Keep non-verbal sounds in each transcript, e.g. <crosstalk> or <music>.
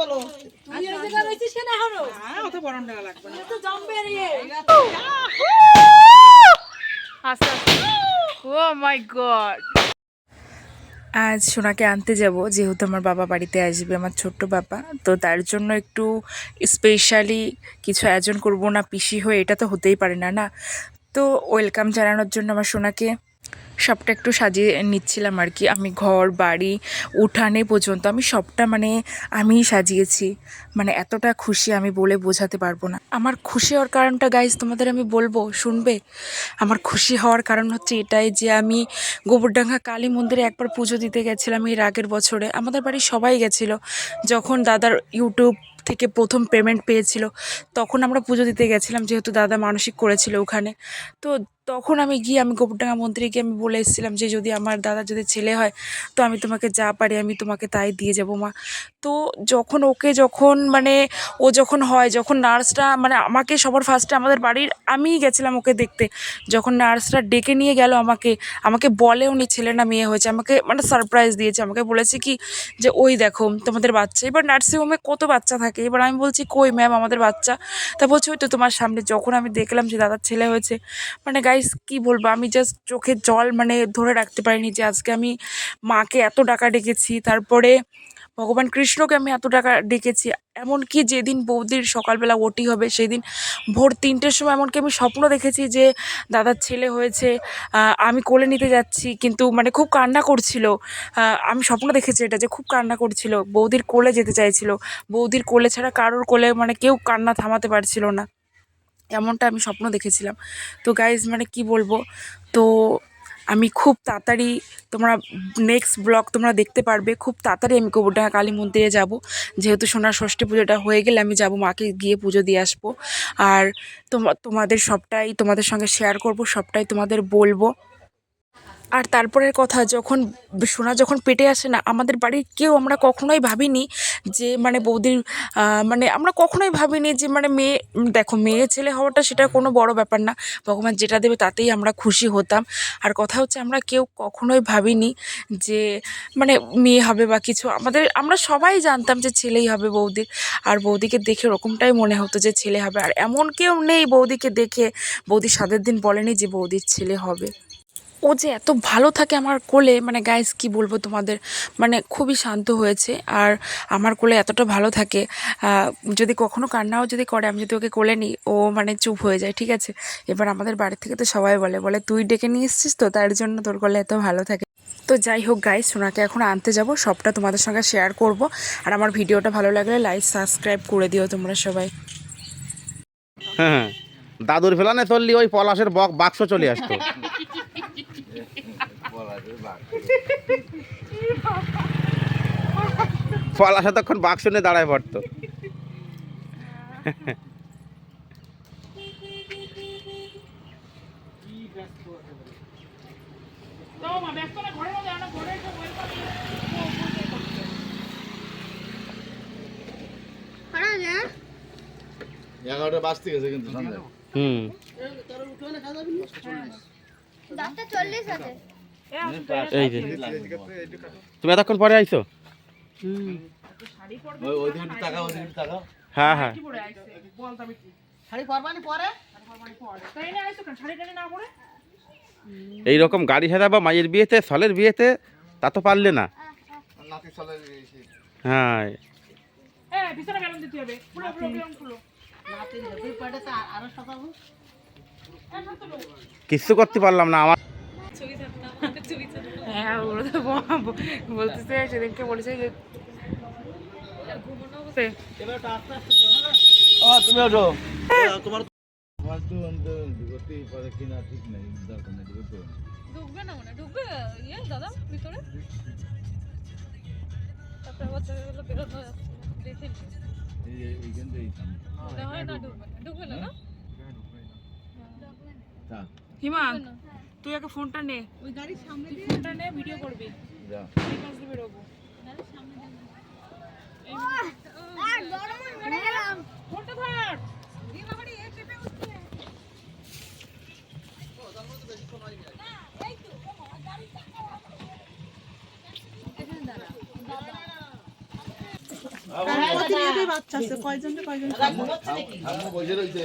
বলো। তুই এই জায়গায় রয়েছিস কেন এখনও। হ্যাঁ অত লাগবে না। তো জম্বে রে আস্তে আস্তে। ও মাই গড আজ সোনাকে আনতে যাব যেহেতু আমার বাবা বাড়িতে আসবে আমার ছোট্ট বাবা। তো তার জন্য একটু স্পেশালি কিছু আয়োজন করব না পিসি হয়ে এটা তো হতেই পারে না না? তো ওয়েলকাম জানানোর জন্য আমার সোনাকে সবটা একটু সাজিয়ে নিচ্ছিলাম আর কি। আমি ঘর, বাড়ি, উঠানে পর্যন্ত আমি সবটা মানে আমিই সাজিয়েছি। মানে এতটা খুশি আমি বলে বোঝাতে পারব না। আমার খুশি হওয়ার কারণটা গাইজ তোমাদের আমি বলব, শুনবে? আমার খুশি হওয়ার কারণ হচ্ছে এটাই যে আমি গোবরডাঙ্গা কালী মন্দিরে একবার পুজো দিতে গেছিলাম এর আগের বছরে। আমাদের বাড়ির সবাই গেছিল। যখন দাদার ইউটিউব থেকে প্রথম পেমেন্ট পেয়েছিল, তখন আমরা পুজো দিতে গেছিলাম যেহেতু দাদা মানসিক করেছিল ওখানে। তো তখন আমি গিয়ে আমি গোবরডাঙ্গা মন্দিরে গিয়ে আমি বলে এসেছিলাম যে যদি আমার দাদা যদি ছেলে হয়, তো আমি তোমাকে যা পারি আমি তোমাকে তাই দিয়ে যাব মা। তো যখন ওকে যখন মানে ও যখন হয়, যখন নার্সরা মানে আমাকে সবার ফার্স্টে আমাদের বাড়ির আমিই গেছিলাম ওকে দেখতে। যখন নার্সরা ডেকে নিয়ে গেল আমাকে আমাকে বলে উনি ছেলে না মেয়ে হয়েছে, আমাকে মানে সারপ্রাইজ দিয়েছে, আমাকে বলেছে কি যে ওই দেখো তোমাদের বাচ্চা। এবার নার্সিংহোমে কত বাচ্চা থাকে? এবার আমি বলছি, কই ম্যাম আমাদের বাচ্চা? তা বলছে, ওই তো তোমার সামনে। যখন আমি দেখলাম যে দাদার ছেলে হয়েছে মানে গাইস কি বলব? আমি জাস্ট চোখে জল মানে ধরে রাখতে পারিনি যে আজকে আমি মাকে এত টাকা ডেকেছি, তারপরে ভগবান কৃষ্ণকে আমি এত টাকা ডেকেছি। এমনকি যেদিন বৌদির সকালবেলা ওটি হবে, সেদিন ভোর তিনটের সময় এমনকি আমি স্বপ্ন দেখেছি যে দাদার ছেলে হয়েছে আমি কোলে নিতে যাচ্ছি, কিন্তু মানে খুব কান্না করছিল। আমি স্বপ্ন দেখেছি এটা যে খুব কান্না করছিল, বৌদির কোলে যেতে চাইছিল। বৌদির কোলে ছাড়া কারোর কোলে মানে কেউ কান্না থামাতে পারছিল না। এমনটা আমি স্বপ্ন দেখেছিলাম। তো গাইজ মানে কি বলব? তো আমি খুব তাড়াতাড়ি তোমরা নেক্সট ব্লগ তোমরা দেখতে পারবে। খুব তাড়াতাড়ি আমি কবুরডাঙ্গা কালী মন্দিরে যাব। যেহেতু সোনার ষষ্ঠী পুজোটা হয়ে গেলে আমি যাব মাকে গিয়ে পুজো দিয়ে আসব। আর তোমা, তোমাদের সবটাই তোমাদের সঙ্গে শেয়ার করব, সবটাই তোমাদের বলব। আর তারপরের কথা, যখন সোনা যখন পেটে আসে না, আমাদের বাড়ির কেউ আমরা কখনোই ভাবিনি যে মানে বৌদির মানে আমরা কখনোই ভাবিনি যে মানে মেয়ে, দেখো মেয়ে ছেলে হওয়াটা সেটা কোনো বড় ব্যাপার না। ভগবান যেটা দেবে তাতেই আমরা খুশি হতাম। আর কথা হচ্ছে আমরা কেউ কখনোই ভাবিনি যে মানে মেয়ে হবে বা কিছু। আমাদের, আমরা সবাই জানতাম যে ছেলেই হবে বৌদির। আর বৌদিকে দেখে ওরকমটাই মনে হতো যে ছেলে হবে। আর এমন কেউ নেই বৌদিকে দেখে, বৌদি সাদের দিন বলেনি যে বৌদির ছেলে হবে। ও যে এত ভালো থাকে আমার কোলে মানে গাইস কি বলব তোমাদের? মানে খুবই শান্ত হয়েছে আর আমার কোলে এতটা ভালো থাকে যদি কখনো কান্নাও যদি করে, আমি যদি ওকে কোলে নিই, ও মানে চুপ হয়ে যায়, ঠিক আছে? এবার আমাদের বাড়ি থেকে তো সবাই বলে বলে, তুই ডেকে নিয়ে এসছিস তো? তার জন্য তোর কোলে এত ভালো থাকে। তো যাই হোক গাইস সোনাকে এখন আনতে যাব, সবটা তোমাদের সঙ্গে শেয়ার করব। আর আমার ভিডিওটা ভালো লাগলে লাইক সাবস্ক্রাইব করে দিও তোমরা সবাই। হ্যাঁ দাদুর ফেলানে চললি, ওই পলাশের বক বাক্স চলে আসতো। পলাশে তখন বাক্স নিয়ে দাঁড়ায় পড়তো। এগারোটা বাজতে গেছে কিন্তু হুম। দশটা চল্লিশ আছে। এই যে। তুমি এতক্ষণ পরে আইছো? হ্যাঁ হ্যাঁ। এইরকম গাড়ি সাজা বা মায়ের বিয়েতে সলের বিয়েতে তা তো পারলে না। হ্যাঁ। কিচ্ছু করতে পারলাম না আমার হ্যাঁ ওরা তো বলতেছে সেদিনকে বলেছে যে ও তুমি ওঠো। তোমার তোমার তো করতেই পারে কিনা ঠিক নেই দরকার নেই ঢুকতে ঢুকবে না মনে? ঢুকবে? ইয়ে দাদা ভিতরে? তারপরে আবার দেখা গেলো বেরোনো দেখে এইখান থেকে মনে হয় না ঢুকবে না। ঢুকবে না না? থাক। হিমাং তুই আগে ফোনটা নে। ওই গাড়ির সামনে দিয়ে ফোনটা নে ভিডিও করবি। যা। এই পাশ দিয়ে বেরোবো ফোনটা ধর। ঠাম্মা বসে রয়েছে।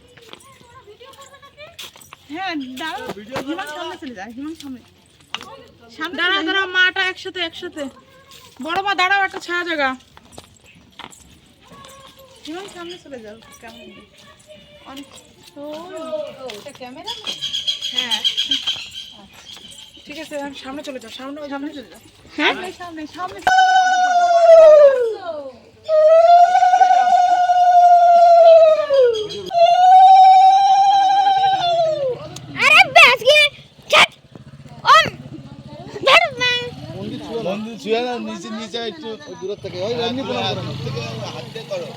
হ্যাঁ দাঁড়াও। হিমাং সামনে চলে যায় হিমাং সামনে। দাঁড়া দাঁড়া মাটা একসাথে একসাথে। বড় মা দাঁড়াও একটা ছায়া জায়গা হিমাং সামনে চলে যাও কেমন অনেক ক্যামেরা? হ্যাঁ। ঠিক আছে আমি সামনে চলে যাও সামনে সামনে চলে যাও। সামনে সামনে সামনে <laughs> আরে আজকে ছাট ওম ধর মা মন্দির শুয়ে না নিচে নিচে একটু দূর থেকে। ওই এমনি প্রণাম করো। হাত দিয়ে করো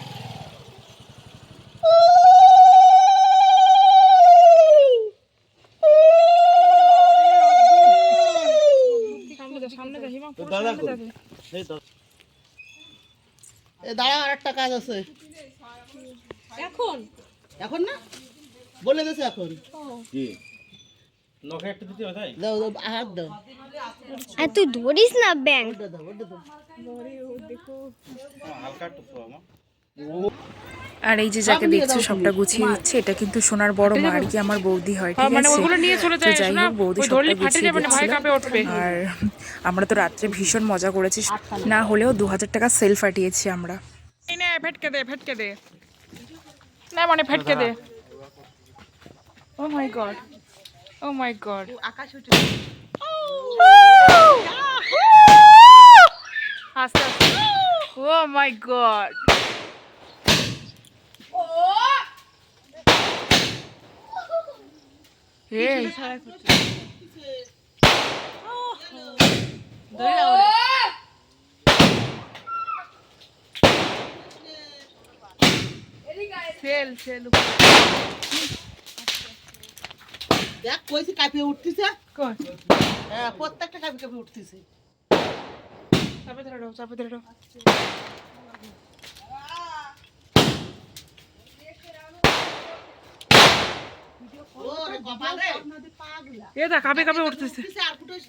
দাঁড়া আর একটা কাজ আছে। এখন? এখন না? বলে গেছে এখন। দাও দাও হাত দাও। আর তুই ধরিস না ব্যাংক ওটা আর এই যে যাকে দেখছ সবটা গুছিয়ে দিচ্ছে এটা কিন্তু সোনার বড় মা আর কি আমার বৌদি হয় ঠিক মানে আছে? ওগুলো নিয়ে চলে যায় যাই না হোক বৌদি সবটা গুছিয়ে যাবে না ভয় উঠবে? আর আমরা তো রাত্রে ভীষণ মজা করেছি না হলেও দু হাজার টাকা সেল ফাটিয়েছি আমরা। এই নে ফেটকে দে ফেটকে দে। না মানে ফেটকে দে। Oh my god O my god আকাশ উঠে আস্তে আস্তে। ও! মাই গড সেল সেল দেখ কইছি কাঁপিয়ে উঠতেছে। হ্যাঁ প্রত্যেকটা কাঁপি কাঁপি উঠতেছে। চাপে ধরে দাও চাপে ধরে দাও এ দা কাঁপে কাঁপে উঠতেছে। আর ফুটোস